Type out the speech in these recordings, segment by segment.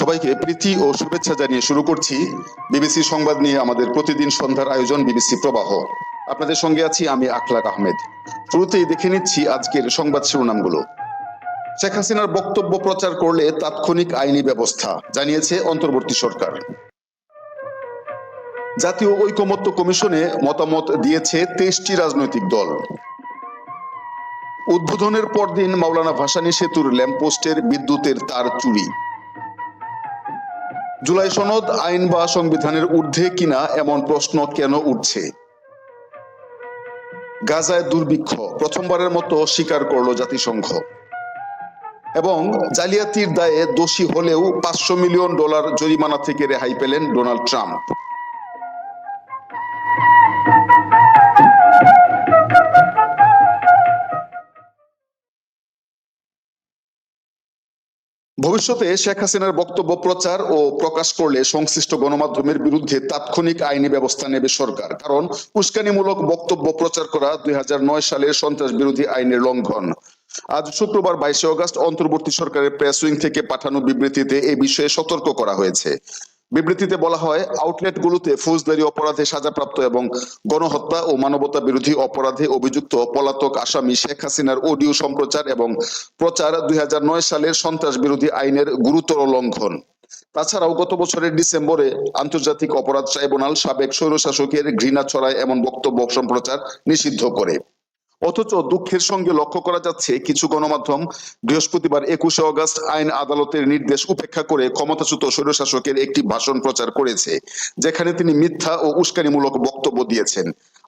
সবাইকে প্রীতি ও শুভেচ্ছা জানিয়ে শুরু করছি বিবিসি সংবাদ নিয়ে আমাদের প্রতিদিন সন্ধ্যার আয়োজন বিবিসি প্রবাহ। আপনাদের সঙ্গে আছি আমি আখলাক আহমেদ। শুরুতেই দেখে নিচ্ছি আজকের সংবাদ শিরোনামগুলো। শেখ হাসিনার বক্তব্য প্রচার করলে তাৎক্ষণিক আইনি ব্যবস্থা, জানিয়েছে অন্তর্বর্তী সরকার। জাতীয় ঐকমত্য কমিশনে মতামত দিয়েছে তেইশটি রাজনৈতিক দল। উদ্বোধনের পরদিন মাওলানা ভাসানী সেতুর ল্যাম্পপোস্টের বিদ্যুতের তার চুরি। জুলাই সনদ, আইন বা সংবিধানের ঊর্ধ্বে কিনা এমন প্রশ্ন কেন উঠছে? গাজায় দুর্ভিক্ষ, প্রথমবারের মতো স্বীকার করল জাতিসংঘ। এবং জালিয়াতির দায়ে দোষী হলেও পাঁচশো মিলিয়ন ডলার জরিমানা থেকে রেহাই পেলেন ডোনাল্ড ট্রাম্প। ভবিষ্যতে শেখ হাসিনার বক্তব্য, প্রচার ও প্রকাশ করলে সংশ্লিষ্ট গণমাধ্যমের বিরুদ্ধে তাৎক্ষণিক আইনি ব্যবস্থা নেবে সরকার। কারণ উস্কানিমূলক বক্তব্য, প্রচার করা দুই হাজার নয় সালে সন্ত্রাস বিরোধী আইনের লঙ্ঘন। আজ শুক্রবার বাইশে অগস্ট অন্তর্বর্তী সরকারের প্রেস উইং থেকে পাঠানো বিবৃতিতে এ বিষয়ে সতর্ক করা হয়েছে। বিবৃতিতে বলা হয়, আউটলেটগুলোতে ফৌজদারি অপরাধে সাজাপ্রাপ্ত এবং গণহত্যা ও মানবতা বিরোধী অপরাধে অভিযুক্ত পলাতক আসামি শেখ হাসিনার অডিও সম্প্রচার এবং প্রচার দুই হাজার নয় সালের সন্ত্রাস বিরোধী আইনের গুরুতর লঙ্ঘন। তাছাড়াও গত বছরের ডিসেম্বরে আন্তর্জাতিক অপরাধ ট্রাইব্যুনাল সাবেক স্বৈরশাসকের ঘৃণা ছড়ায় এমন বক্তব্য সম্প্রচার নিষিদ্ধ করে। অথচ দুঃখের সঙ্গে লক্ষ্য করা যাচ্ছে, কিছু গণমাধ্যম বৃহস্পতিবার একুশে অগস্ট আইন আদালতের নির্দেশ উপেক্ষা করে ক্ষমতাচ্যুত স্বৈরশাসকের একটি ভাষণ প্রচার করেছে, যেখানে তিনি মিথ্যা ও উস্কানিমূলক বক্তব্য দিয়েছেন।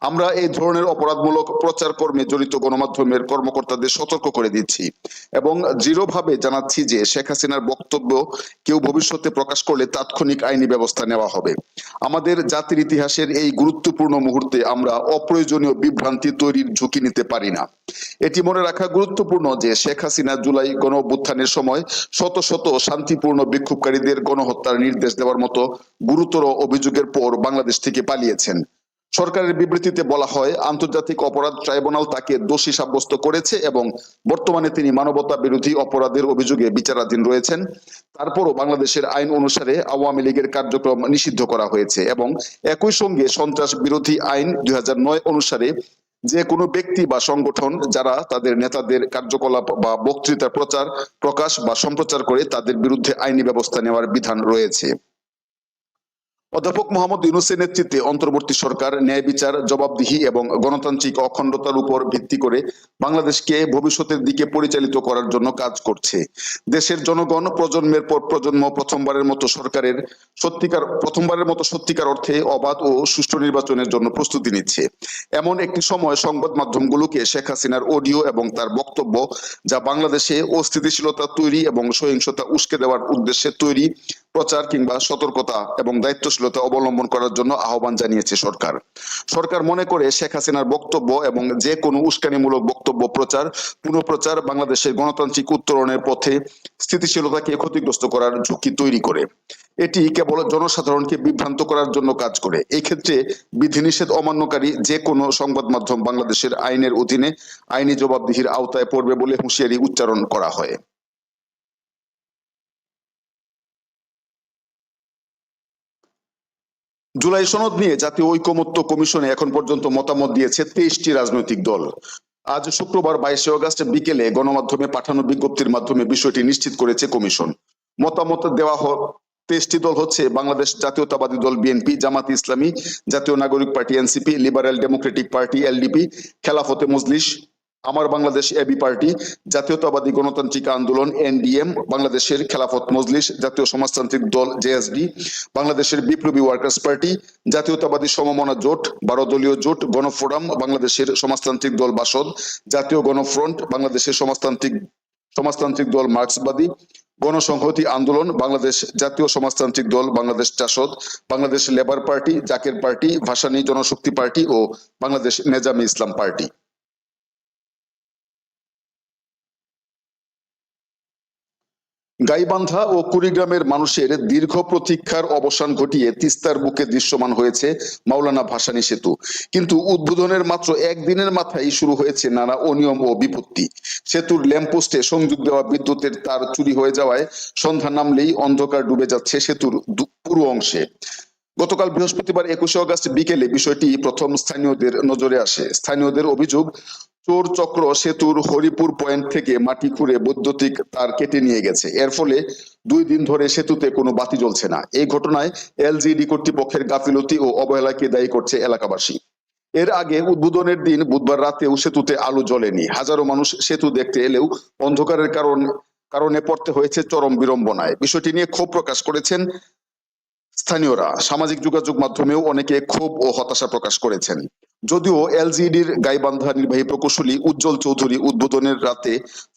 আমরা এই ধরনের অপরাধমূলক প্রচার কর্মে জড়িত গণমাধ্যমের কর্মকর্তাদের সতর্ক করে দিচ্ছি এবং দৃঢ়ভাবে জানাচ্ছি যে শেখ হাসিনার বক্তব্য কেউ ভবিষ্যতে প্রকাশ করলে তাৎক্ষণিক আইনি ব্যবস্থা নেওয়া হবে। আমাদের জাতির ইতিহাসের এই গুরুত্বপূর্ণ মুহূর্তে আমরা অপ্রয়োজনীয় বিভ্রান্তি তৈরির ঝুঁকি নিতে পারি না। এটি মনে রাখা গুরুত্বপূর্ণ যে শেখ হাসিনা জুলাই গণ অভ্যুত্থানের সময় শত শত শান্তিপূর্ণ বিক্ষোভকারীদের গণহত্যার নির্দেশ দেওয়ার মতো গুরুতর অভিযোগের পর বাংলাদেশ থেকে পালিয়েছেন। সরকারের বিবৃতিতে বলা হয়, আন্তর্জাতিক অপরাধ ট্রাইব্যুনাল তাকে দোষী সাব্যস্ত করেছে এবং বর্তমানে তিনি মানবতা বিরোধী অপরাধের অভিযোগে বিচারাধীন রয়েছেন। তারপরও বাংলাদেশের আইন অনুসারে আওয়ামী লীগের কার্যক্রম নিষিদ্ধ করা হয়েছে এবং একই সঙ্গে সন্ত্রাস বিরোধী আইন দুই হাজার নয় অনুসারে যে কোনো ব্যক্তি বা সংগঠন যারা তাদের নেতাদের কার্যকলাপ বা বক্তৃতা প্রচার, প্রকাশ বা সম্প্রচার করে তাদের বিরুদ্ধে আইনি ব্যবস্থা নেওয়ার বিধান রয়েছে। অধ্যাপক মোহাম্মদ ইউনুসের নেতৃত্বে অন্তর্বর্তী সরকার ন্যায় বিচার, জবাবদিহি এবং গণতান্ত্রিক অখণ্ডতার উপর ভিত্তি করে বাংলাদেশকে ভবিষ্যতের দিকে পরিচালিত করার জন্য কাজ করছে। দেশের জনগণ প্রজন্মের পর প্রজন্ম প্রথমবারের মতো সরকারের সত্যিকার, প্রথমবারের মতো সত্যিকার অর্থে অবাধ ও সুষ্ঠু নির্বাচনের জন্য প্রস্তুতি নিচ্ছে। এমন একটি সময় সংবাদ মাধ্যমগুলোকে শেখ হাসিনার অডিও এবং তার বক্তব্য যা বাংলাদেশে অস্থিতিশীলতা তৈরি এবং সহিংসতা উস্কে দেওয়ার উদ্দেশ্যে তৈরি প্রচার কিংবা সতর্কতা এবং দায়িত্বশীলতা অবলম্বন করার জন্য আহ্বান জানিয়েছে সরকার। সরকার মনে করে শেখ হাসিনার বক্তব্য এবং যে কোনো উস্কানিমূলক বক্তব্য প্রচার, পুনঃপ্রচার বাংলাদেশের গণতান্ত্রিক উত্তরণের পথে স্থিতিশীলতাকে ক্ষতিগ্রস্ত করার ঝুঁকি তৈরি করে। এটি কেবল জনসাধারণকে বিভ্রান্ত করার জন্য কাজ করে। এই ক্ষেত্রে বিধিনিষেধ অমান্যকারী যে কোনো সংবাদ মাধ্যম বাংলাদেশের আইনের অধীনে আইনি জবাবদিহির আওতায় পড়বে বলে হুঁশিয়ারি উচ্চারণ করা হয়। জুলাই সনদ নিয়ে জাতীয় ঐকমত্য কমিশনে এখন পর্যন্ত মতামত দিয়েছে তেইশটি রাজনৈতিক দল। আজ শুক্রবার বাইশে অগস্ট বিকেলে গণমাধ্যমে পাঠানো বিজ্ঞপ্তির মাধ্যমে বিষয়টি নিশ্চিত করেছে কমিশন। মতামত দেওয়া তেইশটি দল হচ্ছে বাংলাদেশ জাতীয়তাবাদী দল BNP, Jamaat Islami, Jatiya Nagorik party NCP, liberal democratic party LDP, Khelafate Majlis Amar Bangladesh AB party, জাতীয়তাবাদী গণতান্ত্রিক আন্দোলন, এনডিএম, বাংলাদেশের খেলাফত মজলিস, জাতীয় সমাজতান্ত্রিক দল, জেএসডি, বাংলাদেশের বিপ্লবী ওয়ার্কার্স পার্টি, জাতীয়তাবাদী সমমনা জোট বারো দলীয় জোট, গণফোরাম, বাংলাদেশের সমাজতান্ত্রিক দল বাসদ, জাতীয় গণফ্রন্ট, বাংলাদেশের সমাজতান্ত্রিক সমাজতান্ত্রিক দল মার্ক্সবাদী, গণসংহতি আন্দোলন, বাংলাদেশ জাতীয় Samajtantrik Dal, Bangladesh JASAD Bangladesh labour party, Zaker party, Bhashani Janashakti party ও বাংলাদেশ নেজামে ইসলাম পার্টি। গাইবান্ধা ও কুড়িগ্রামের মানুষের দীর্ঘ প্রতীক্ষার অবসান ঘটিয়ে তিস্তার বুকে দৃশ্যমান হয়েছে মাওলানা ভাসানী সেতু। কিন্তু উদ্বোধনের মাত্র একদিনের মাথায় শুরু হয়েছে নানা অনিয়ম ও বিপত্তি। সেতুর ল্যাম্পপোস্টে সংযোগ দেওয়া বিদ্যুতের তার চুরি হয়ে যাওয়ায় সন্ধ্যা নামলেই অন্ধকার ডুবে যাচ্ছে সেতুর পুরো অংশে। গতকাল বৃহস্পতিবার একুশে অগস্ট বিকেলে বিষয়টি প্রথম স্থানীয়দের নজরে আসে। স্থানীয়দের অভিযোগ চোর চক্র সেতুর হরিপুর পয়েন্ট থেকে মাটি খুঁড়ে বৈদ্যুতিক তার কেটে নিয়ে গেছে। এর ফলে দুই দিন ধরে সেতুতে কোনো বাতি জ্বলছে না। এই ঘটনায় এলজিডি কর্তৃপক্ষের গাফিলতি ও অবহেলাকে দায়ী করছে এলাকাবাসী। এর আগে উদ্বোধনের দিন বুধবার রাতেও সেতুতে আলো জ্বলেনি। হাজারো মানুষ সেতু দেখতে এলেও অন্ধকারের কারণ কারণে পড়তে হয়েছে চরম বিড়ম্বনায়। বিষয়টি নিয়ে ক্ষোভ প্রকাশ করেছেন স্থানীয়রা সামাজিক যোগাযোগ মাধ্যমেও অনেকে ক্ষোভ ও হতাশা প্রকাশ করেছেন। যদিও এলজিডির গাইবান্ধা নির্বাহী প্রকৌশলী উজ্জ্বল চৌধুরী উদ্বোধনের রাতে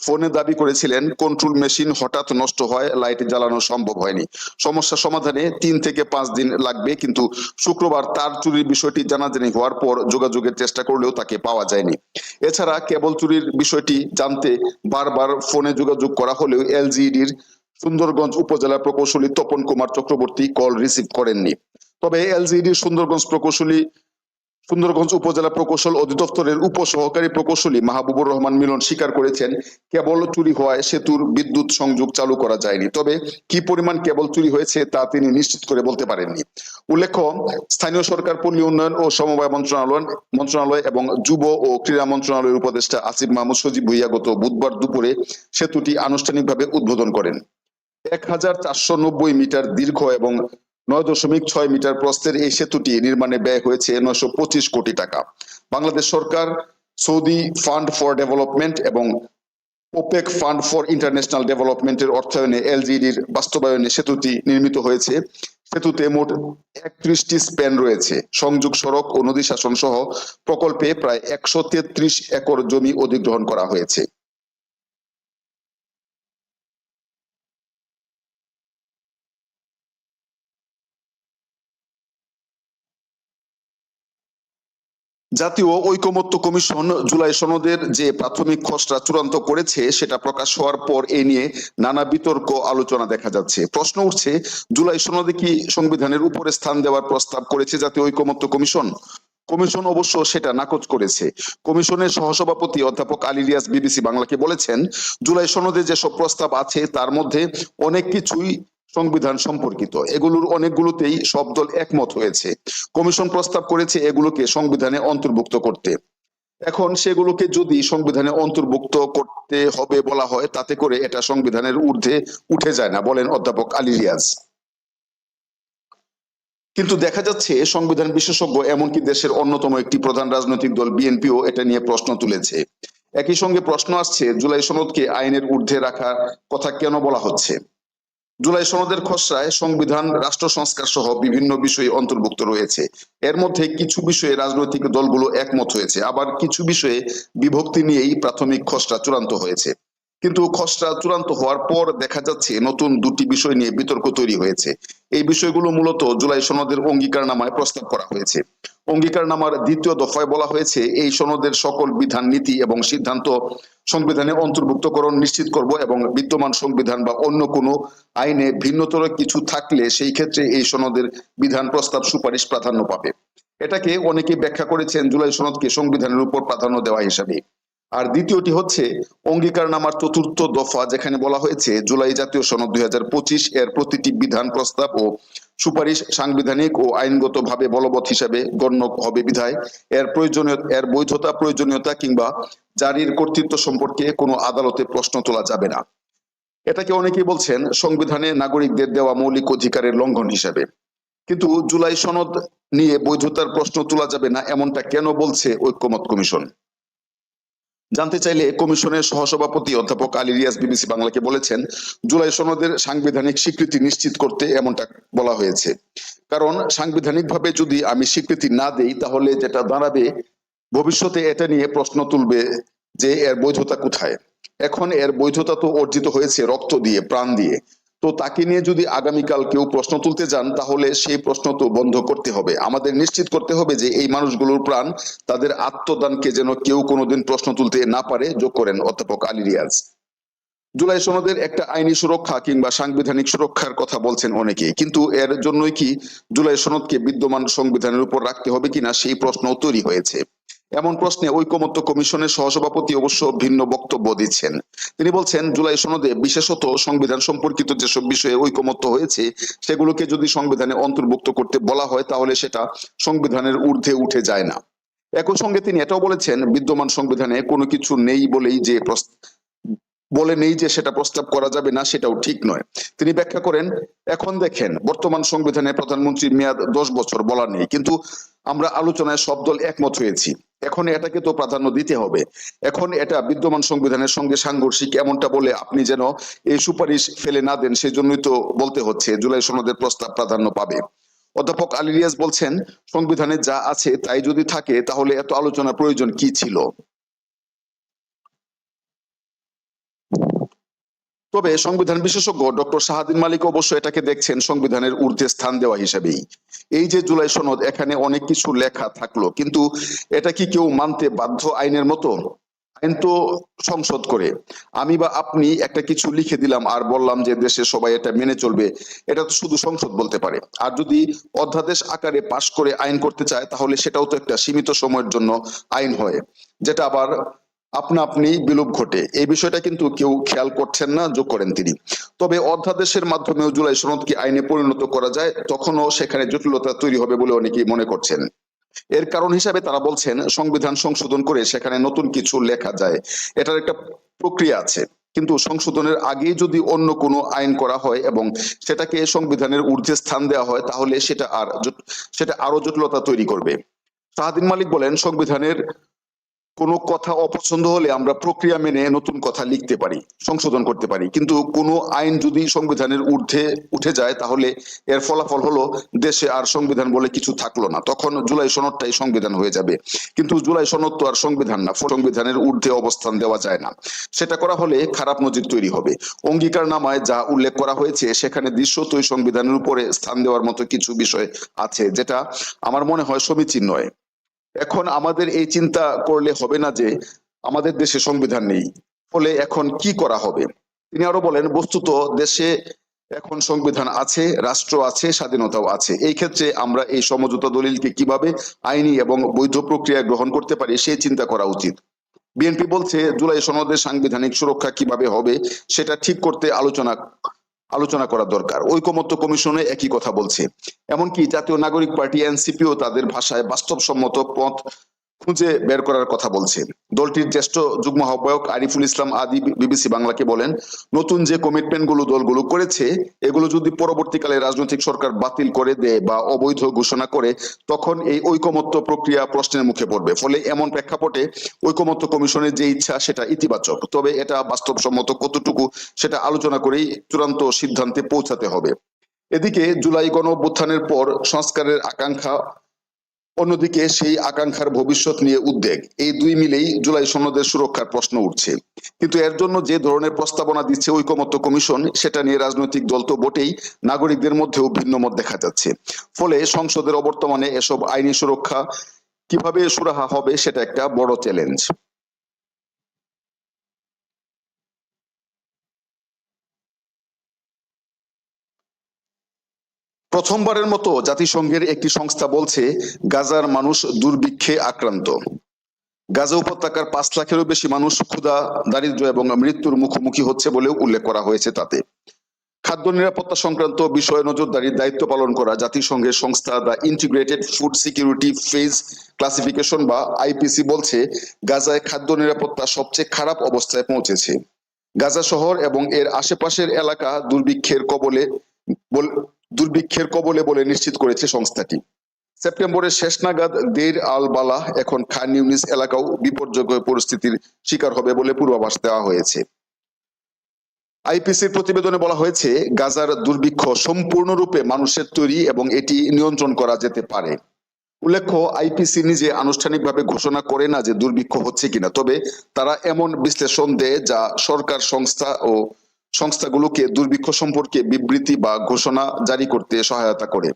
ফোনে দাবি করেছিলেন, কন্ট্রোল মেশিন হঠাৎ নষ্ট হয়, লাইট জ্বালানো সম্ভব হয়নি। সমস্যা সমাধানে তিন থেকে পাঁচ দিন লাগবে, কিন্তু শুক্রবার তার চুরির বিষয়টি জানাজানি হওয়ার পর যোগাযোগের চেষ্টা করলেও তাকে পাওয়া যায়নি। এছাড়া কেবল চুরির বিষয়টি জানতে বারবার ফোনে যোগাযোগ করা হলেও এলজিডির সুন্দরগঞ্জ উপজেলা প্রকৌশলী তপন কুমার চক্রবর্তী কল রিসিভ করেননি। তবে এলজিডি সুন্দরগঞ্জ প্রকৌশলী, সুন্দরগঞ্জ উপজেলা প্রকৌশল অধিদপ্তরের উপ সহকারী প্রকৌশলী মাহবুবুর রহমান মিলন স্বীকার করেছেন, কেবল চুরি হওয়ায় সেতুর বিদ্যুৎ সংযোগ চালু করা যায়নি। তবে কি পরিমাণ কেবল চুরি হয়েছে তা তিনি নিশ্চিত করে বলতে পারেননি। উল্লেখ্য, স্থানীয় সরকার, পল্লী উন্নয়ন ও সমবায় মন্ত্রণালয় মন্ত্রণালয় এবং যুব ও ক্রীড়া মন্ত্রণালয়ের উপদেষ্টা আসিফ মাহমুদ সজীব ভুইয়া গত বুধবার দুপুরে সেতুটি আনুষ্ঠানিকভাবে উদ্বোধন করেন। এক হাজার চারশো নব্বই মিটার দীর্ঘ এবং নয় দশমিক ছয় মিটার প্রস্থের এই সেতুটি নির্মাণে ব্যয় হয়েছে নয়শো পঁচিশ কোটি টাকা। বাংলাদেশ সরকার, সৌদি ফান্ড ফর ডেভেলপমেন্ট এবং ওপেক ফান্ড ফর ইন্টারন্যাশনাল ডেভেলপমেন্টের অর্থায়নে এলজিডির বাস্তবায়নে সেতুটি নির্মিত হয়েছে। সেতুতে মোট একত্রিশটি স্প্যান রয়েছে। সংযোগ সড়ক ও নদী শাসন সহ প্রকল্পে প্রায় একশো তেত্রিশ একর জমি অধিগ্রহণ করা হয়েছে। জাতীয় ঐকমত্য কমিশন জুলাই সনদের যে প্রাথমিক খসড়া চূড়ান্ত করেছে, সেটা প্রকাশ হওয়ার পর এ নিয়ে নানা বিতর্ক আলোচনা দেখা যাচ্ছে। প্রশ্ন উঠছে, জুলাই সনদে কি সংবিধানের উপরে স্থান দেওয়ার প্রস্তাব করেছে জাতীয় ঐকমত্য কমিশন? কমিশন অবশ্য সেটা নাকচ করেছে। কমিশনের সহসভাপতি অধ্যাপক আলিলিয়াস বিবিসি বাংলাকে বলেছেন, জুলাই সনদে যেসব প্রস্তাব আছে, তার মধ্যে অনেক কিছুই সংবিধান সম্পর্কিত। এগুলোর অনেকগুলোতেই সব দল একমত হয়েছে। কমিশন প্রস্তাব করেছে এগুলোকে সংবিধানে অন্তর্ভুক্ত করতে। এখন সেগুলোকে যদি সংবিধানে অন্তর্ভুক্ত করতে হবে বলা হয়, তাতে করে এটা সংবিধানের ঊর্ধ্বে উঠে যায় না, বলেন অধ্যাপক আলী রিয়াজ। কিন্তু দেখা যাচ্ছে সংবিধান বিশেষজ্ঞ এমনকি দেশের অন্যতম একটি প্রধান রাজনৈতিক দল বিএনপিও এটা নিয়ে প্রশ্ন তুলেছে। একই সঙ্গে প্রশ্ন আসছে, জুলাই সনদকে আইনের ঊর্ধ্বে রাখার কথা কেন বলা হচ্ছে? জুলাই সনদের খসড়ায় সংবিধান, রাষ্ট্র সংস্কার সহ বিভিন্ন বিষয়ে অন্তর্ভুক্ত রয়েছে। এর মধ্যে কিছু বিষয়ে রাজনৈতিক দলগুলো একমত হয়েছে। আবার কিছু বিষয়ে বিভক্তি নিয়েই প্রাথমিক খসড়া চূড়ান্ত হয়েছে। কিন্তু খসড়া চূড়ান্ত হওয়ার পর দেখা যাচ্ছে নতুন দুটি বিষয় নিয়ে বিতর্ক তৈরি হয়েছে। এই বিষয়গুলো মূলত জুলাই সনদের অঙ্গীকারনামায় প্রস্তাব করা হয়েছে। অঙ্গীকারনামার দ্বিতীয় দফায় বলা হয়েছে, এই সনদের সকল বিধান, নীতি এবং সিদ্ধান্ত সংবিধানে অন্তর্ভুক্তকরণ নিশ্চিত করব এবং বিদ্যমান সংবিধান বা অন্য কোনো আইনে ভিন্নতর কিছু থাকলে সেই ক্ষেত্রে এই সনদের বিধান প্রস্তাব সুপারিশ প্রাধান্য পাবে। এটাকে অনেকে ব্যাখ্যা করেছেন, জুলাই সনদকে সংবিধানের উপর প্রাধান্য দেওয়া হিসাবে। আর দ্বিতীয়টি হচ্ছে অঙ্গীকারনামার চতুর্থ দফা, যেখানে বলা হয়েছে জুলাই জাতীয় সনদ দুই হাজার পঁচিশ এর প্রতিটি বিধান প্রস্তাব ও সুপারিশ সাংবিধানিক ও আইনগতভাবে বলবৎ হিসাবে গণ্য হবে বিধায়। এর প্রয়োজনীয়, এর বৈধতা, প্রয়োজনীয়তা কিংবা জারির কর্তৃত্ব সম্পর্কে কোনো আদালতে প্রশ্ন তোলা যাবে না। এটাকে অনেকেই বলছেন সংবিধানে নাগরিকদের দেওয়া মৌলিক অধিকারের লঙ্ঘন হিসাবে। কিন্তু জুলাই সনদ নিয়ে বৈধতার প্রশ্ন তোলা যাবে না, এমনটা কেন বলছে ঐক্যমত কমিশন? জানতে চাইলে কমিশনের সহসভাপতি অধ্যাপক আলী রিয়াজ বিবিসি বাংলাকে বলেছেন, জুলাই সনদের সাংবিধানিক স্বীকৃতি নিশ্চিত করতে এমনটা বলা হয়েছে। কারণ সাংবিধানিকভাবে যদি আমি স্বীকৃতি না দেই, তাহলে যেটা দাঁড়াবে, ভবিষ্যতে এটা নিয়ে প্রশ্ন তুলবে যে এর বৈধতা কোথায়? এখন এর বৈধতা তো অর্জিত হয়েছে রক্ত দিয়ে, প্রাণ দিয়ে। তো তাকে নিয়ে যদি আগামীকাল কেউ প্রশ্ন তুলতে যান, তাহলে সেই প্রশ্ন তো বন্ধ করতে হবে। আমাদের নিশ্চিত করতে হবে যে এই মানুষগুলোর প্রাণ তাদের আত্মদানকে যেন কেউ কোনোদিন প্রশ্ন তুলতে না পারে। যোগ করেন অধ্যাপক আলী রিয়াজ। জুলাই সনদের একটা আইনি সুরক্ষা কিংবা সাংবিধানিক সুরক্ষার কথা বলছেন অনেকে। কিন্তু এর জন্যই কি জুলাই সনদকে বিদ্যমান সংবিধানের উপর রাখতে হবে কিনা সেই প্রশ্ন তৈরি হয়েছে। এমন প্রশ্নে ঐকমত্য কমিশনের সহসভাপতি অবশ্য ভিন্ন বক্তব্য দিচ্ছেন। তিনি বলছেন, জুলাই সনদে বিশেষত সংবিধান সম্পর্কিত যেসব বিষয়ে ঐকমত্য হয়েছে, সেগুলোকে যদি সংবিধানে অন্তর্ভুক্ত করতে বলা হয়, তাহলে সেটা সংবিধানের ঊর্ধ্বে উঠে যায় না। একই সঙ্গে তিনি এটাও বলেছেন, বিদ্যমান সংবিধানে কোনো কিছু নেই বলেই যে বলে নেই যে সেটা প্রস্তাব করা যাবে না, সেটাও ঠিক নয়। তিনি ব্যাখ্যা করেন, এখন দেখেন, বর্তমান সংবিধানে প্রধানমন্ত্রীর মেয়াদ দশ বছর বলা নেই, কিন্তু আমরা আলোচনায় সব দল একমত হয়েছি। এখন এটাকে তো প্রাধান্য দিতে হবে। এখন এটা বিদ্যমান সংবিধানের সঙ্গে সাংঘর্ষিক এমনটা বলে আপনি যেন এই সুপারিশ ফেলে না দেন, সেজন্যই তো বলতে হচ্ছে, জুলাই সনদের প্রস্তাব প্রাধান্য পাবে। অধ্যাপক আলী রিয়াজ বলছেন, সংবিধানে যা আছে তাই যদি থাকে, তাহলে এত আলোচনার প্রয়োজন কি ছিল? তবে সংবিধান বিশেষজ্ঞ ডক্টর শাহাদিন মালিক অবশ্য এটাকে দেখছেন সংবিধানের ঊর্ধ্বে স্থান দেওয়া হিসেবেই। এই যে জুলাই সনদ, এখানে অনেক কিছু লেখা থাকল, কিন্তু এটা কি কেউ মানতে বাধ্য আইনের মতো? আইন তো সংসদ করে। আমি বা আপনি একটা কিছু লিখে দিলাম আর বললাম যে দেশে সবাই এটা মেনে চলবে, এটা তো শুধু সংসদ বলতে পারে। আর যদি অধ্যাদেশ আকারে পাশ করে আইন করতে চায়, তাহলে সেটাও তো একটা সীমিত সময়ের জন্য আইন হয়, যেটা আবার আপনা আপনি বিলোপ ঘটে। এই বিষয়টা কিন্তু কেউ খেয়াল করছেন না, যোগ করেন তিনি। তবে অধ্যাদেশের মাধ্যমেও জুলাই সনদকে আইনে পরিণত করা যায়, তখনও সেখানে জটিলতা তৈরি হবে বলে অনেকেই মনে করছেন। এর কারণ হিসাবে তারা বলছেন, সংবিধান সংশোধন করে সেখানে নতুন কিছু লেখা যায়। এটার একটা প্রক্রিয়া আছে। কিন্তু সংশোধনের আগেই যদি অন্য কোনো আইন করা হয় এবং সেটাকে সংবিধানের ঊর্ধ্বে স্থান দেওয়া হয়, তাহলে সেটা আর সেটা আরও জটিলতা তৈরি করবে। শাহাদিন মালিক বলেন, সংবিধানের কোনো কথা অপছন্দ হলে আমরা প্রক্রিয়া মেনে নতুন কথা লিখতে পারি, সংশোধন করতে পারি। কিন্তু কোনো আইন যদি সংবিধানের ঊর্ধ্বে উঠে যায়, তাহলে এর ফলাফল হলো দেশে আর সংবিধান বলে কিছু থাকল না। তখন জুলাই সনদটাই সংবিধান হয়ে যাবে। কিন্তু জুলাই সনদ তো আর সংবিধান না, সংবিধানের ঊর্ধ্বে অবস্থান দেওয়া যায় না। সেটা করা হলে খারাপ নজির তৈরি হবে। অঙ্গীকার নামায় যা উল্লেখ করা হয়েছে, সেখানে দৃশ্যতই সংবিধানের উপরে স্থান দেওয়ার মতো কিছু বিষয় আছে, যেটা আমার মনে হয় সমীচীন নয়। এখন আমাদের এই চিন্তা করলে হবে না যে আমাদের দেশে সংবিধান নেই। ফলে এখন কি করা হবে? তিনি আরও বলেন, বস্তুত দেশে এখন সংবিধান আছে, রাষ্ট্র আছে, স্বাধীনতাও আছে। এই ক্ষেত্রে আমরা এই সমঝোতা দলিলকে কীভাবে আইনি এবং বৈধ প্রক্রিয়া গ্রহণ করতে পারি সেই চিন্তা করা উচিত। বিএনপি বলছে, জুলাই সনদের সাংবিধানিক সুরক্ষা কীভাবে হবে সেটা ঠিক করতে আলোচনা আলোচনা করা দরকার। ঐকমত্য কমিশনে একই কথা বলছে। এমনকি জাতীয় নাগরিক পার্টি, এনসিপিও তাদের ভাষায় বাস্তবসম্মত পথ খুঁজে বের করার কথা বলছে দলটির জ্যেষ্ঠ যুগ্ম আহ্বায়ক আরিফুল ইসলাম আদি বিবিসি বাংলাকে বলেন, নতুন যে কমিটমেন্টগুলো দলগুলো করেছে, এগুলো যদি পরবর্তীকালে রাজনৈতিক সরকার বাতিল করে দেয় বা অবৈধ ঘোষণা করে, তখন এই ঐকমত্য প্রক্রিয়া প্রশ্নের মুখে পড়বে। ফলে এমন প্রেক্ষাপটে ঐকমত্য কমিশনের যে ইচ্ছা, সেটা ইতিবাচক। তবে এটা বাস্তবসম্মত কতটুকু, সেটা আলোচনা করেই চূড়ান্ত সিদ্ধান্তে পৌঁছাতে হবে। এদিকে জুলাই গণ অভ্যুত্থানের পর সংস্কারের আকাঙ্ক্ষা অন্যদিকে সেই আকাঙ্ক্ষার ভবিষ্যৎ নিয়ে উদ্বেগ, এই দুই মিলেই জুলাই সৈন্যদের সুরক্ষার প্রশ্ন উঠছে। কিন্তু এর জন্য যে ধরনের প্রস্তাবনা দিচ্ছে ঐকমত্য কমিশন, সেটা নিয়ে রাজনৈতিক দল তো বটেই, নাগরিকদের মধ্যেও ভিন্ন মত দেখা যাচ্ছে। ফলে সংসদের অবর্তমানে এসব আইনি সুরক্ষা কীভাবে সুরাহা হবে, সেটা একটা বড় চ্যালেঞ্জ। প্রথমবারের মতো জাতিসংঘের একটি সংস্থা বলছে, গাজার মানুষ দুর্ভিক্ষে আক্রান্ত। গাজা উপত্যকার পাঁচ লাখেরও বেশি মানুষ ক্ষুধা দারিদ্র এবং মৃত্যুর মুখোমুখি হচ্ছে বলেও উল্লেখ করা হয়েছে তাতে। খাদ্য নিরাপত্তা সংক্রান্ত বিষয়ে নজরদারির দায়িত্ব পালন করা জাতিসংঘের সংস্থা the integrated food security phase classification বা আইপিসি বলছে, গাজায় খাদ্য নিরাপত্তা সবচেয়ে খারাপ অবস্থায় পৌঁছেছে। গাজা শহর এবং এর আশেপাশের এলাকা দুর্ভিক্ষের কবলে বল- দুর্ভিক্ষের কবলে বলে নিশ্চিত করেছে সংস্থাটি। সেপ্টেম্বরের শেষ নাগাদ দের আল বালাহ এখন খান ইউনিস এলাকাও বিপর্যয় পরিস্থিতির শিকার হবে বলে পূর্বাভাস দেওয়া হয়েছে। আইপিসির প্রতিবেদনে বলা হয়েছে, গাজার দুর্ভিক্ষ সম্পূর্ণরূপে মানুষের তৈরি এবং এটি নিয়ন্ত্রণ করা যেতে পারে। উল্লেখ্য, আইপিসি নিজে আনুষ্ঠানিকভাবে ঘোষণা করে না যে দুর্ভিক্ষ হচ্ছে কিনা, তবে তারা এমন বিশ্লেষণ দেয় যা সরকার, সংস্থা ও সংস্থাগুলোকে দুর্ভিক্ষ সম্পর্কে বিবৃতি বা ঘোষণা জারি করতে সহায়তা করে।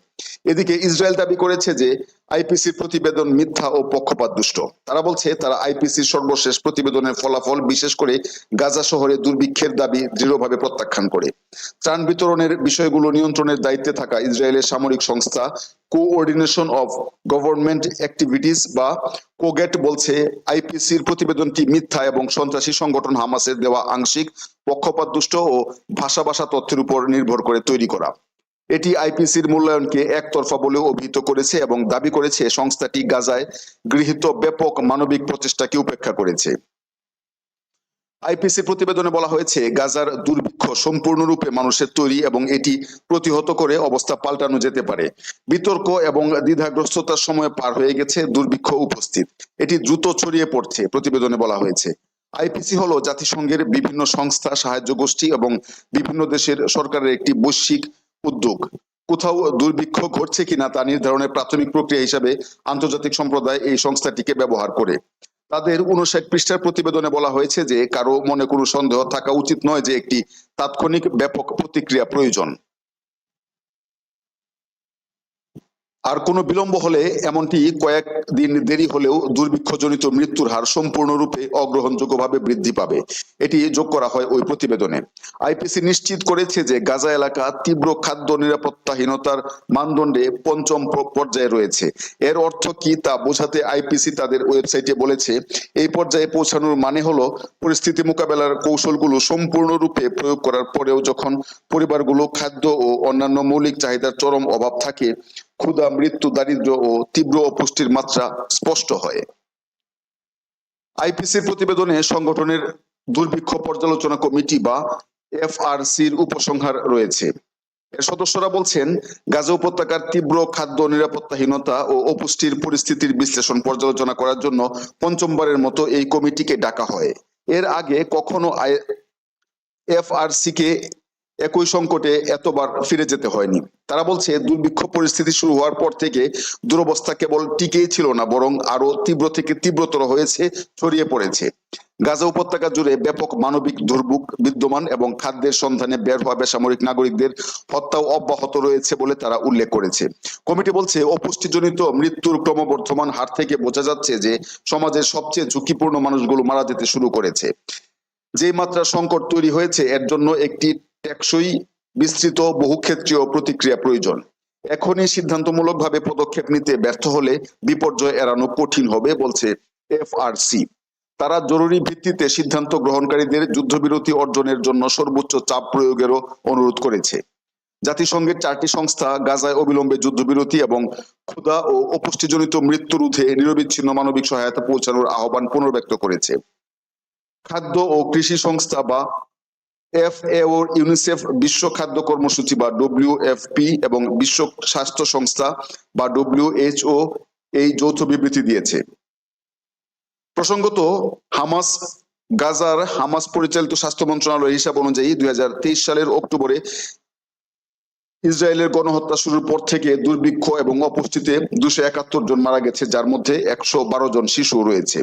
এদিকে ইসরায়েল দাবি করেছে যে আইপিসির প্রতিবেদন মিথ্যা ও পক্ষপাত দুষ্ট। তারা বলছে, তারা আইপিসির সর্বশেষ প্রতিবেদনের ফলাফল বিশেষ করে গাজা শহরে দুর্ভিক্ষের দাবি দৃঢ়ভাবে প্রত্যাখ্যান করে। ত্রাণ বিতরণের বিষয়গুলো নিয়ন্ত্রণের দায়িত্বে থাকা ইসরায়েলের সামরিক সংস্থা কোঅর্ডিনেশন অফ গভর্নমেন্ট অ্যাক্টিভিটিস বা কোগেট বলছে আইপিসির প্রতিবেদনটি মিথ্যা এবং সন্ত্রাসী সংগঠন হামাসের দেওয়া আংশিক পক্ষপাত দুষ্ট ও ভাষা ভাষা তথ্যের উপর নির্ভর করে তৈরি করা। এটি আইপিসির মূল্যায়নকে একতরফা বলেও অভিহিত করেছে এবং দাবি করেছে সংস্থাটি গাজায় গৃহীত ব্যাপক মানবিক প্রচেষ্টাকে উপেক্ষা করেছে। আইপিসি প্রতিবেদনে বলা হয়েছে, গাজার দুর্ভিক্ষ সম্পূর্ণরূপে মানুষের তৈরি এবং এটি প্রতিহত করে অবস্থা পাল্টানো যেতে পারে। বিতর্ক এবং দ্বিধাগ্রস্ততার সময় পার হয়ে গেছে, দুর্ভিক্ষ উপস্থিত। এটি দ্রুত ছড়িয়ে পড়ছে, প্রতিবেদনে বলা হয়েছে। আইপিসি হলো জাতিসংঘের বিভিন্ন সংস্থা, সাহায্য গোষ্ঠী এবং বিভিন্ন দেশের সরকারের একটি বৈশ্বিক উদ্যোগ। কোথাও দুর্ভিক্ষ ঘটছে কিনা তা নির্ধারণের প্রাথমিক প্রক্রিয়া হিসাবে আন্তর্জাতিক সম্প্রদায় এই সংস্থাটিকে ব্যবহার করে। তাদের উনষাট পৃষ্ঠার প্রতিবেদনে বলা হয়েছে যে, কারও মনে কোনো সন্দেহ থাকা উচিত নয় যে, একটি তাৎক্ষণিক ব্যাপক প্রতিক্রিয়া প্রয়োজন। আর কোনো বিলম্ব হলে এমনটি কয়েক দিন দেরি হলেও দুর্ভিক্ষজনিত মৃত্যুর হার সম্পূর্ণরূপে অগ্রহণযোগ্যভাবে বৃদ্ধি পাবে। এটি যোগ করা হয় ওই প্রতিবেদনে। আইপিসি নিশ্চিত করেছে যে গাজা এলাকা তীব্র খাদ্য নিরাপত্তাহীনতার মানদণ্ডে পঞ্চম পর্যায়ে রয়েছে। এর অর্থ কি তা বোঝাতে আইপিসি তাদের ওয়েবসাইটে বলেছে, এই পর্যায়ে পৌঁছানোর মানে হলো পরিস্থিতি মোকাবেলার কৌশলগুলো সম্পূর্ণরূপে প্রয়োগ করার পরেও যখন পরিবারগুলো খাদ্য ও অন্যান্য মৌলিক চাহিদার চরম অভাব থাকে ক্ষুধা, মৃত্যু দারিদ্র্য ও তীব্র অপুষ্টির মাত্রা স্পষ্ট হয়। আইপিসির প্রতিবেদনে সংগঠনের দুর্ভিক্ষ পর্যালোচনা কমিটি বা এফআরসির উপসংহার রয়েছে। এর সদস্যরা বলছেন, গাজা উপত্যকার তীব্র খাদ্য নিরাপত্তাহীনতা ও অপুষ্টির পরিস্থিতির বিশ্লেষণ পর্যালোচনা করার জন্য পঞ্চমবারের মতো এই কমিটিকে ডাকা হয়। এর আগে কখনো এফআরসি কে একই সংকটে এতবার ফিরে যেতে হয়নি। তারা বলছে, দুর্ভিক্ষ পরিস্থিতি শুরু হওয়ার পর থেকে দুরবস্থা কেবল টিকেই ছিল না, বরং আরও তীব্র থেকে তীব্রতর হয়েছে, ছড়িয়ে পড়েছে। গাজা উপত্যকা জুড়ে ব্যাপক মানবিক দুর্ভোগ বিদ্যমান এবং খাদ্যের সন্ধানে বের হওয়া বেসামরিক নাগরিকদের হত্যাও অব্যাহত রয়েছে বলে তারা উল্লেখ করেছে। কমিটি বলছে, অপুষ্টিজনিত মৃত্যুর ক্রমবর্ধমান হার থেকে বোঝা যাচ্ছে যে সমাজের সবচেয়ে ঝুঁকিপূর্ণ মানুষগুলো মারা যেতে শুরু করেছে। যে মাত্রা সংকট তৈরি হয়েছে, এর জন্য একটি টেকসই বিস্তৃত বহুক্ষেত্রীয় প্রতিক্রিয়া প্রয়োজন। এখনই সিদ্ধান্তমূলকভাবে পদক্ষেপ নিতে ব্যর্থ হলে বিপর্যয় এড়ানো কঠিন হবে বলছে এফআরসি। তারা জরুরি ভিত্তিতে সিদ্ধান্ত গ্রহণকারীদের যুদ্ধবিরতি অর্জনের জন্য সর্বোচ্চ চাপ প্রয়োগেরও অনুরোধ করেছে। জাতিসংঘের চারটি সংস্থা গাজায় অবিলম্বে যুদ্ধবিরতি এবং ক্ষুধা ও অপুষ্টিজনিত মৃত্যু রোধে নিরবিচ্ছিন্ন মানবিক সহায়তা পৌঁছানোর আহ্বান পুনর্ব্যক্ত করেছে। খাদ্য ও কৃষি সংস্থা বা এফএও, ইউনিসেফ, বিশ্ব খাদ্য কর্মসূচি বা ডব্লিউএফপি এবং বিশ্ব স্বাস্থ্য সংস্থা বা ডব্লিউএইচও এই যৌথ বিবৃতি দিয়েছে। প্রসঙ্গত, হামাস, গাজার হামাস পরিচালিত স্বাস্থ্য মন্ত্রণালয়ের হিসাব অনুযায়ী দুই হাজার তেইশ সালের অক্টোবরে ইসরায়েলের গণহত্যা শুরুর পর থেকে দুর্ভিক্ষ এবং অপুষ্টিতে দুশো একাত্তর জন মারা গেছে, যার মধ্যে একশো বারো জন শিশু রয়েছে।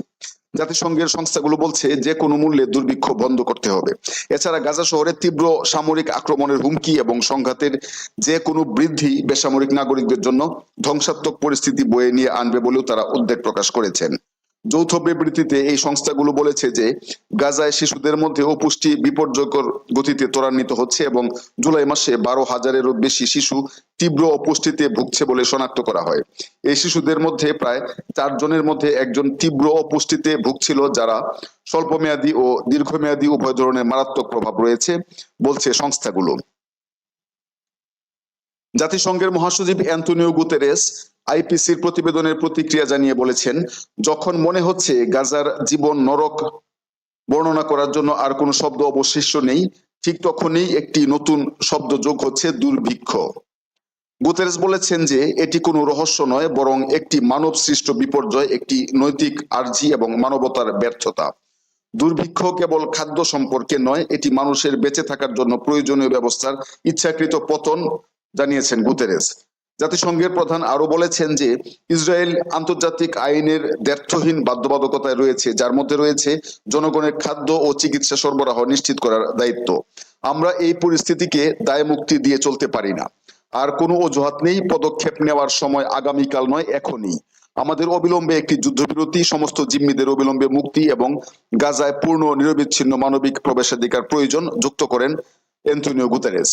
জাতিসংঘের সংস্থাগুলো বলছে যে কোনো মূল্যে দুর্ভিক্ষ বন্ধ করতে হবে। এছাড়া গাজা শহরে তীব্র সামরিক আক্রমণের হুমকি এবং সংঘাতের যে কোনো বৃদ্ধি বেসামরিক নাগরিকদের জন্য ধ্বংসাত্মক পরিস্থিতি বয়ে নিয়ে আনবে বলেও তারা উদ্বেগ প্রকাশ করেছেন। যৌথ বিবৃতিতে এই সংস্থাগুলো বলেছে যে গাজায় শিশুদের মধ্যে অপুষ্টি বিপর্যয়কর গতিতে ত্বরান্বিত হচ্ছে এবং জুলাই মাসে বারো হাজারেরও বেশি শিশু তীব্র অপুষ্টিতে ভুগছে বলে শনাক্ত করা হয়। এই শিশুদের মধ্যে প্রায় চারজনের মধ্যে একজন তীব্র অপুষ্টিতে ভুগছিল যারা স্বল্পমেয়াদী ও দীর্ঘমেয়াদী উভয় ধরনের মারাত্মক প্রভাব রয়েছে, বলছে সংস্থাগুলো। জাতিসংঘের মহাসচিব অ্যান্টনিও গুতেরেস আইপিসির প্রতিবেদনের প্রতিক্রিয়া জানিয়ে বলেছেন, যখন মনে হচ্ছে গাজার জীবন নরক বর্ণনা করার জন্য আর কোনো শব্দ অবশিষ্ট নেই, ঠিক তখনই একটি নতুন শব্দ যোগ হচ্ছে দুর্ভিক্ষ। গুতেরেস বলেছেন যে, এটি কোনো রহস্য নয়, বরং একটি মানব সৃষ্ট বিপর্যয়, একটি নৈতিক আর্জি এবং মানবতার ব্যর্থতা। দুর্ভিক্ষ কেবল খাদ্য সম্পর্কে নয়, এটি মানুষের বেঁচে থাকার জন্য প্রয়োজনীয় ব্যবস্থার ইচ্ছাকৃত পতন, জানিয়েছেন গুতেরেস। জাতিসংঘের প্রধান আরও বলেছেন যে ইসরায়েল আন্তর্জাতিক আইনের দ্ব্যর্থহীন বাধ্যবাধকতায় রয়েছে, যার মধ্যে রয়েছে জনগণের খাদ্য ও চিকিৎসা সরবরাহ নিশ্চিত করার দায়িত্ব। আমরা এই পরিস্থিতিকে দায় মুক্তি দিয়ে চলতে পারি না। আর কোনো অজুহাত নেই, পদক্ষেপ নেওয়ার সময় আগামীকাল নয়, এখনই। আমাদের অবিলম্বে একটি যুদ্ধবিরতি, সমস্ত জিম্মিদের অবিলম্বে মুক্তি এবং গাজায় পূর্ণ নিরবিচ্ছিন্ন মানবিক প্রবেশাধিকার প্রয়োজন, যুক্ত করেন এন্থনিও গুতারেস।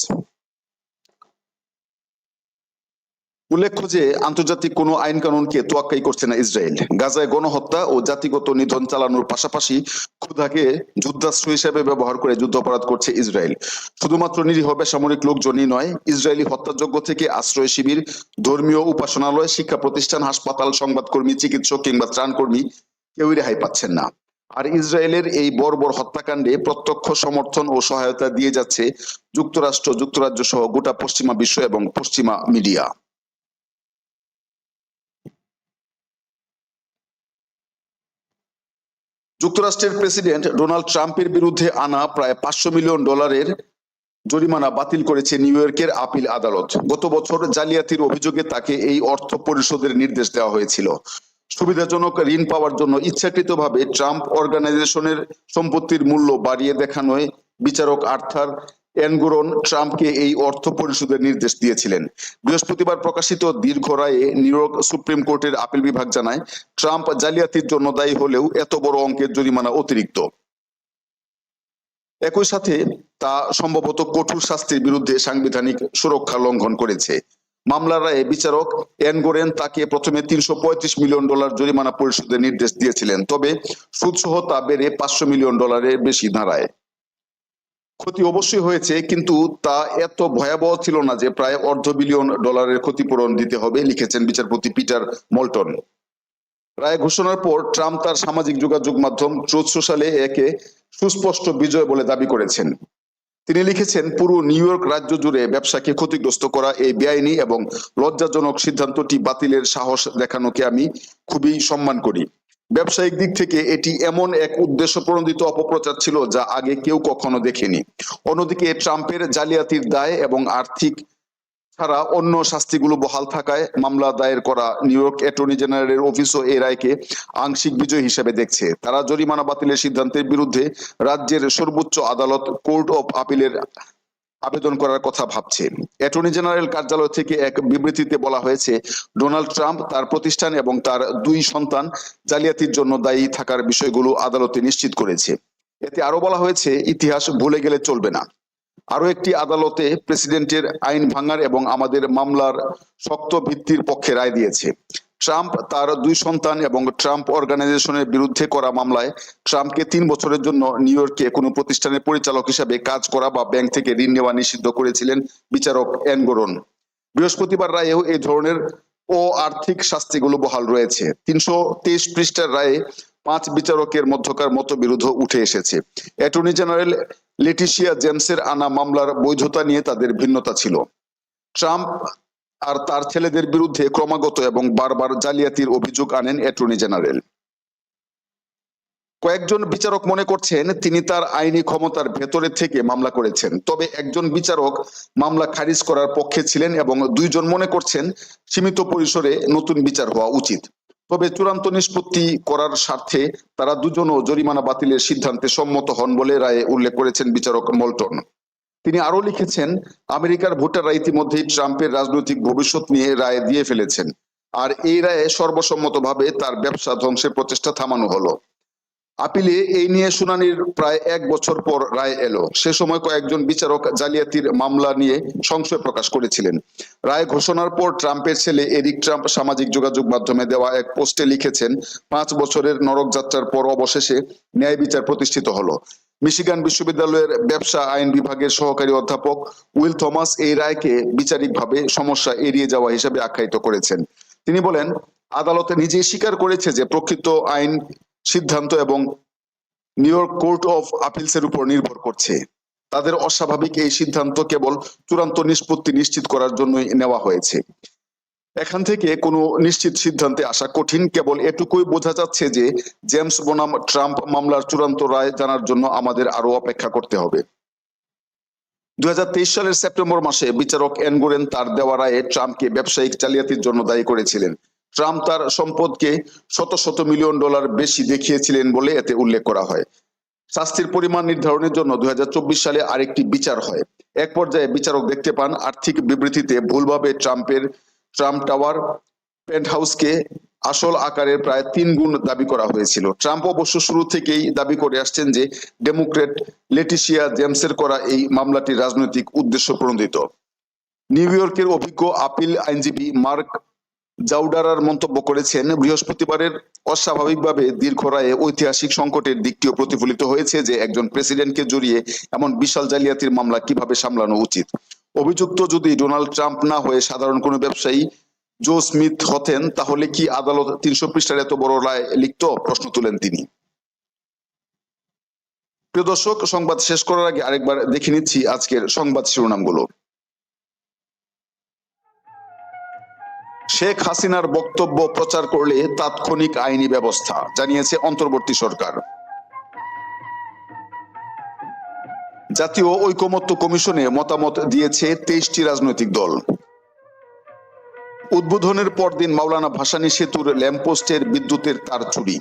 উল্লেখ্য যে, আন্তর্জাতিক কোনো আইন কানুনকে তোয়াক্কাই করছে না ইসরায়েল। গাজায় গণহত্যা ও জাতিগত নিধন চালানোর পাশাপাশি ক্ষুধাকে যুদ্ধাস্ত্র হিসেবে ব্যবহার করে যুদ্ধাপরাধ করছে ইসরায়েল। শুধুমাত্র নিরীহ বেসামরিক লোকজনই নয়, ইসরায়েলি হত্যাযোগ্য থেকে আশ্রয় শিবির, ধর্মীয় উপাসনালয়, শিক্ষা প্রতিষ্ঠান, হাসপাতাল, সংবাদকর্মী, চিকিৎসক কিংবা ত্রাণকর্মী কেউই রেহাই পাচ্ছেন না। আর ইসরায়েলের এই বর্বর হত্যাকাণ্ডে প্রত্যক্ষ সমর্থন ও সহায়তা দিয়ে যাচ্ছে যুক্তরাষ্ট্র যুক্তরাজ্য সহ গোটা পশ্চিমা বিশ্ব এবং পশ্চিমা মিডিয়া। যুক্তরাষ্ট্রের প্রেসিডেন্ট ডোনাল্ড ট্রাম্পের বিরুদ্ধে আনা প্রায় পাঁচশো মিলিয়ন ডলারের জরিমানা বাতিল করেছে নিউ ইয়র্কের আপিল আদালত। গত বছর জালিয়াতির অভিযোগে তাকে এই অর্থ পরিশোধের নির্দেশ দেওয়া হয়েছিল। সুবিধাজনক ঋণ পাওয়ার জন্য ইচ্ছাকৃতভাবে ট্রাম্প অর্গানাইজেশনের সম্পত্তির মূল্য বাড়িয়ে দেখানোয় বিচারক আর্থার এনগোরন ট্রাম্পকে এই অর্থ পরিশোধের নির্দেশ দিয়েছিলেন। বৃহস্পতিবার প্রকাশিত দীর্ঘ রায়ে নিউ ইয়র্ক সুপ্রিম কোর্টের আপিল বিভাগ জানায়, ট্রাম্প জালিয়াতির জন্য দায়ী হলেও এত বড় অঙ্কের জরিমানা অতিরিক্ত। একই সাথে তা সম্ভবত কঠোর শাস্তির বিরুদ্ধে সাংবিধানিক সুরক্ষা লঙ্ঘন করেছে। মামলার রায়ে বিচারক এনগোরেন তাকে প্রথমে তিনশো পঁয়ত্রিশ মিলিয়ন ডলার জরিমানা পরিশোধের নির্দেশ দিয়েছিলেন, তবে সুদসহ তা বেড়ে পাঁচশো মিলিয়ন ডলারের বেশি দাঁড়ায়। ক্ষতি অবশ্যই হয়েছে, কিন্তু তা এত ভয়াবহ ছিল না যে প্রায় অর্ধ বিলিয়ন ডলারের ক্ষতিপূরণ দিতে হবে, লিখেছেন বিচারপতি পিটার মল্টন। রায় ঘোষণার পর ট্রাম্প তার সামাজিক যোগাযোগ মাধ্যম ট্রুথ সালে একে সুস্পষ্ট বিজয় বলে দাবি করেছেন। তিনি লিখেছেন, পুরো নিউ ইয়র্ক রাজ্য জুড়ে ব্যবসাকে ক্ষতিগ্রস্ত করা এই বেআইনি এবং লজ্জাজনক সিদ্ধান্তটি বাতিলের সাহস দেখানোকে আমি খুবই সম্মান করি। ব্যবসায়িক দিক থেকে এটি এমন এক উদ্দেশ্য প্রণোদিত অপপ্রচার ছিল যা আগে কেউ কখনো দেখেনি। অন্যদিকে ট্রাম্পের জালিয়াতির দায় এবং আর্থিক ছাড়া অন্য শাস্তিগুলো বহাল থাকায় মামলা দায়ের করা নিউ ইয়র্ক অ্যাটর্নি জেনারেলের অফিসও এই রায়কে আংশিক বিজয় হিসেবে দেখছে। তারা জরিমানা বাতিলের সিদ্ধান্তের বিরুদ্ধে রাজ্যের সর্বোচ্চ আদালত কোর্ট অফ আপিলের আবেদন করার কথা ভাবছে। অ্যাটর্নি জেনারেল কার্যালয় থেকে এক বিবৃতিতে বলা হয়েছে, ডোনাল্ড ট্রাম্প তার প্রতিষ্ঠান এবং তার দুই সন্তান জালিয়াতির জন্য দায়ী থাকার বিষয়গুলো আদালতে নিশ্চিত করেছে। এতে আরও বলা হয়েছে, ইতিহাস ভুলে গেলে চলবে না। আরও একটি আদালতে প্রেসিডেন্টের আইন ভাঙার এবং আমাদের মামলার শক্ত ভিত্তির পক্ষে রায় দিয়েছে। ট্রাম্প তার দুই সন্তান এবং ট্রাম্প অর্গানাইজেশনের বিরুদ্ধে করা মামলায় ট্রাম্পকে তিন বছরের জন্য নিউ ইয়র্কে কোনো প্রতিষ্ঠানের পরিচালক হিসাবে কাজ করা বা ব্যাংক থেকে ঋণ নেওয়া নিষিদ্ধ করেছিলেন বিচারক এনগোরন বৃহস্পতিবার রায়েও এই ধরনের ও আর্থিক শাস্তিগুলো বহাল রয়েছে। তিনশো তেইশ পৃষ্ঠার রায়ে পাঁচ বিচারকের মধ্যকার মতবিরোধ উঠে এসেছে। অ্যাটর্নি জেনারেল লেটিশিয়া জেমসের আনা মামলার বৈধতা নিয়ে তাদের ভিন্নতা ছিল। ট্রাম্প আর তার ছেলেদের বিরুদ্ধে ক্রমাগত এবং বারবার জালিয়াতির অভিযোগ আনেন অ্যাটর্নি জেনারেল। কয়েকজন বিচারক মনে করছেন তিনি তার আইনি ক্ষমতার ভেতরে থেকে মামলা করেছেন, তবে একজন বিচারক মামলা খারিজ করার পক্ষে ছিলেন এবং দুইজন মনে করছেন সীমিত পরিসরে নতুন বিচার হওয়া উচিত। তবে চূড়ান্ত নিষ্পত্তি করার স্বার্থে তারা দুজনও জরিমানা বাতিলের সিদ্ধান্তে সম্মত হন বলে রায়ে উল্লেখ করেছেন বিচারক মল্টন। তিনি আরও লিখেছেন, আমেরিকার ভোটাররা ইতিমধ্যেই ট্রাম্পের রাজনৈতিক ভবিষ্যৎ নিয়ে রায় দিয়ে ফেলেছেন। আর এই রায়ে সর্বসম্মতভাবে তার ব্যবসা ধ্বংসের প্রচেষ্টা থামানো হলো। আপিলে এই নিয়ে শুনানির প্রায় এক বছর পর রায় এলো। সে সময় কয়েকজন বিচারক জালিয়াতির মামলা নিয়ে সংশয় প্রকাশ করেছিলেন। রায় ঘোষণার পর ট্রাম্পের ছেলে এরিক ট্রাম্প সামাজিক যোগাযোগ মাধ্যমে দেওয়া এক পোস্টে লিখেছেন, পাঁচ বছরের নরক যাত্রার পর অবশেষে ন্যায় বিচার প্রতিষ্ঠিত হলো। মিশিগান বিশ্ববিদ্যালয়ের ব্যবসা আইন বিভাগের সহকারী অধ্যাপক উইল থমাস এই রায়কে বিচারিকভাবে সমস্যা এড়িয়ে যাওয়া হিসেবে আখ্যায়িত করেছেন। তিনি বলেন, আদালতে নিজেই স্বীকার করেছে যে প্রকৃত আইন সিদ্ধান্ত এবং নিউ ইয়র্ক কোর্ট অফ আপিলসের উপর নির্ভর করছে। তাদের অস্বাভাবিক এই সিদ্ধান্ত কেবল চূড়ান্ত নিষ্পত্তি নিশ্চিত করার জন্যই নেওয়া হয়েছে। এখান থেকে কোনো নিশ্চিত সিদ্ধান্তে আসা কঠিন, কেবল এটুকুই বোঝা যাচ্ছে যে জেমস বনাম ট্রাম্প মামলার চূড়ান্ত রায় জানার জন্য আমাদের আরও অপেক্ষা করতে হবে। দু হাজার তেইশ সালের সেপ্টেম্বর মাসে বিচারক এনগোরেন তার দেওয়া রায়ে ট্রাম্পকে ব্যবসায়িক জালিয়াতির জন্য দায়ী করেছিলেন। ট্রাম্প তার সম্পদকে শত শত মিলিয়ন ডলার বেশি দেখিয়েছিলেন বলে এতে উল্লেখ করা হয়। শাস্তির পরিমাণ নির্ধারণের জন্য দুই সালে আরেকটি বিচার হয়। এক পর্যায়ে বিচারক দেখতে পান আর্থিক বিবৃতিতে ভুলভাবে ট্রাম্পের ট্রাম্প টাওয়ার পেন্ট হাউসকে আসল আকারের প্রায় তিন গুণ দাবি করা হয়েছিল। ট্রাম্প অবশ্য শুরু থেকেই দাবি করে আসছেন যে ডেমোক্রেট লেটিশিয়া জেমসের করা এই মামলাটি রাজনৈতিক উদ্দেশ্য প্রণোদিত। নিউ ইয়র্কের অভিজ্ঞ আপিল আইনজীবী মার্ক জাউডারার মন্তব্য করেছেন, বৃহস্পতিবারের অস্বাভাবিকভাবে দীর্ঘ রায়ে ঐতিহাসিক সংকটের দিকটিও প্রতিফলিত হয়েছে যে একজন প্রেসিডেন্টকে জড়িয়ে এমন বিশাল জালিয়াতির মামলা কীভাবে সামলানো উচিত। অভিযুক্ত যদি ডোনাল্ড ট্রাম্প না হয়ে সাধারণ কোনো ব্যবসায়ী জো স্মিথ হতেন, তাহলে কি আদালত তিনশো পৃষ্ঠার এত বড় রায় লিখত প্রশ্ন তুলেন তিনি। প্রিয় দর্শক, সংবাদ শেষ করার আগে আরেকবার দেখে নিচ্ছি আজকের সংবাদ শিরোনামগুলো। শেখ হাসিনার বক্তব্য প্রচার করলে তাৎক্ষণিক আইনি ব্যবস্থা, জানিয়েছে অন্তর্বর্তী সরকার। জাতীয় ঐকমত্য কমিশনে মতামত দিয়েছে তেইশটি রাজনৈতিক দল। উদ্বোধনের পরদিন মাওলানা ভাসানী সেতুর ল্যাম্পপোস্টের বিদ্যুতের তার চুরি।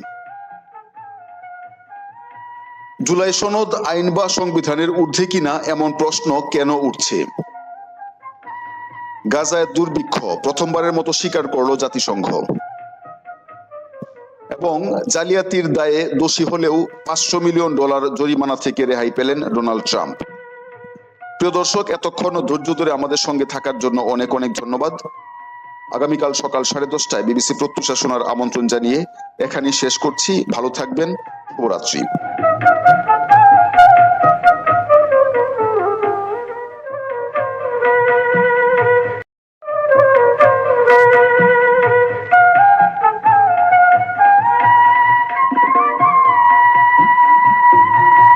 জুলাই সনদ আইন বা সংবিধানের ঊর্ধ্বে কিনা এমন প্রশ্ন কেন উঠছে? গাজায় দুর্ভিক্ষ প্রথমবারের মতো স্বীকার করল জাতিসংঘ। এবং জালিয়াতির দায়ে দোষী হলেও পাঁচশো মিলিয়ন ডলার জরিমানা থেকে রেহাই পেলেন ডোনাল্ড ট্রাম্প। প্রিয় দর্শক, এতক্ষণ ধৈর্য ধরে আমাদের সঙ্গে থাকার জন্য অনেক অনেক ধন্যবাদ। আগামীকাল সকাল সাড়ে দশটায় বিবিসি প্রত্যুষা শোনার আমন্ত্রণ জানিয়ে এখানেই শেষ করছি। ভালো থাকবেন। শুভরাত্রি।